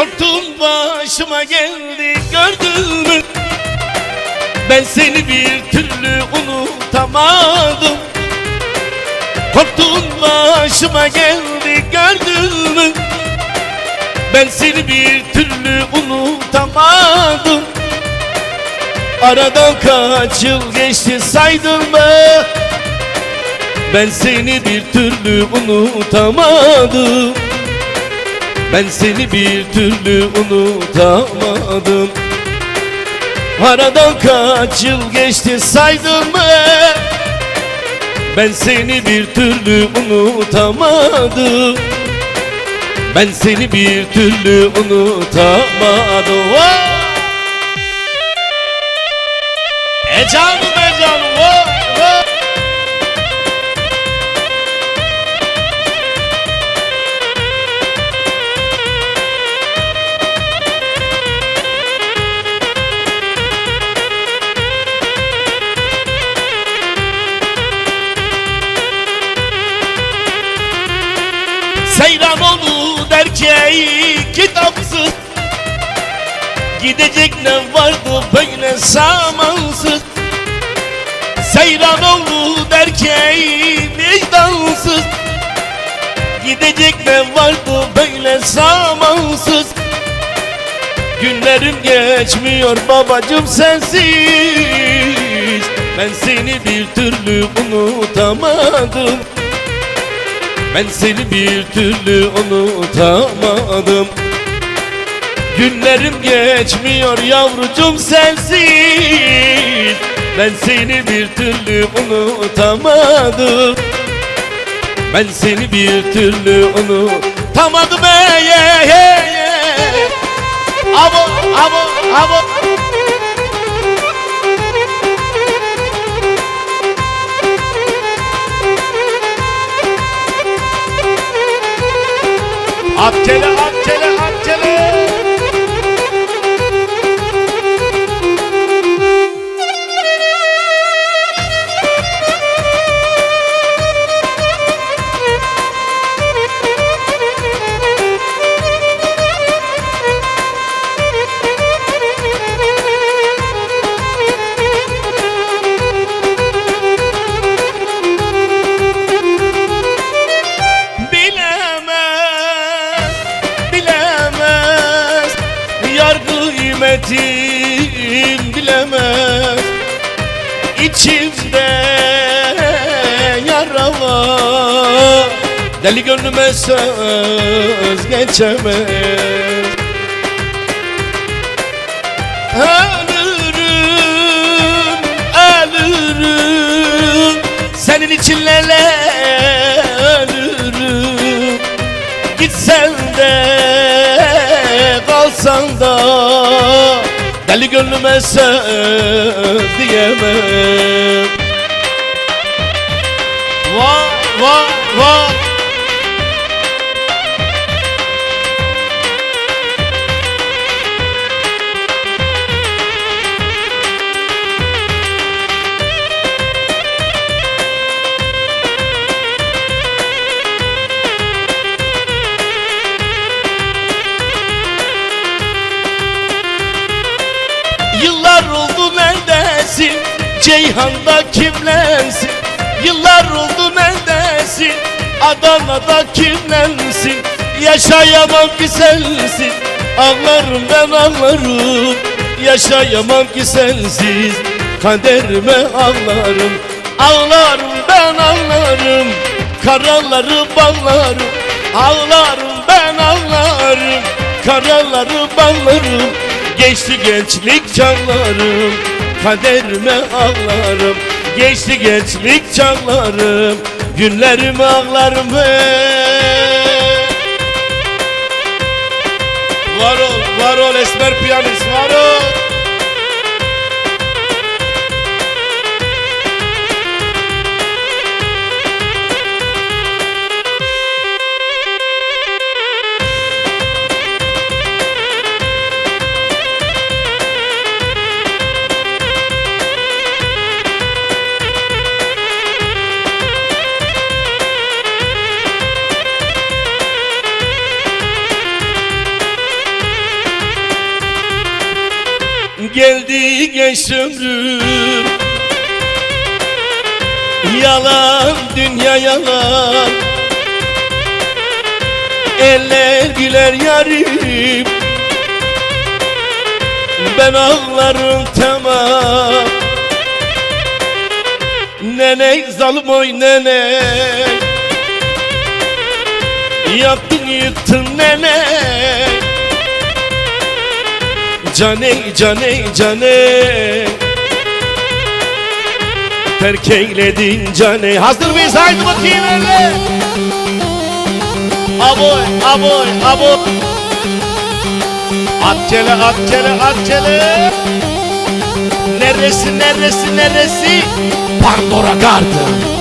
Korktum başıma geldi gördün mü? Ben seni bir türlü unutamadım. Korktum başıma geldi gördün mü? Ben seni bir türlü unutamadım. Aradan kaç yıl geçti saydın mı? Ben seni bir türlü unutamadım ben seni bir türlü unutamadım Aradan kaç yıl geçti saydın mı? Ben seni bir türlü unutamadım Ben seni bir türlü unutamadım Vay! E canım e canım vay, derken kitapsız Gidecek ne vardı böyle zamansız Seyran oldu derken vicdansız. Gidecek ne vardı böyle zamansız Günlerim geçmiyor babacım sensiz. Ben seni bir türlü unutamadım ben seni bir türlü unutamadım. Günlerim geçmiyor yavrucum sensiz Ben seni bir türlü unutamadım. Ben seni bir türlü unutamadım. Ey ey ey ey Abo abo abo kıymetim bilemez. İçimde yara var Deli gönlüme söz geçemez. Ölürüm, ölürüm. Senin için lele ölürüm. Gitsen de kalsan da Deli gönlüme söz diyemem. Vah vah vah Ceyhan'da kimlensin? Yıllar oldu neredesin? Adana'da kimlensin? Yaşayamam ki sensin. Ağlarım ben ağlarım. Yaşayamam ki sensiz. Kaderime ağlarım. Ağlarım ben ağlarım. Karaları ballarım Ağlarım ben ağlarım. Karaları ballarım Geçti gençlik çağlarım Kaderime ağlarım Geçti gençlik çağlarım Günlerime ağlarım. Var ol, var ol esmer piyanist var ol gitti genç ömrüm. Yalan dünya yalan. Eller güler yarim. Ben ağlarım tamam. Nene zalim oy nene. Yaktın yıktın nene Cane cane cane Terk eyledin cane Hazır mıyız? Haydi bakayım öyle Aboy aboy aboy. At kele at kele at kele. Neresi neresi neresi? Pandora Garden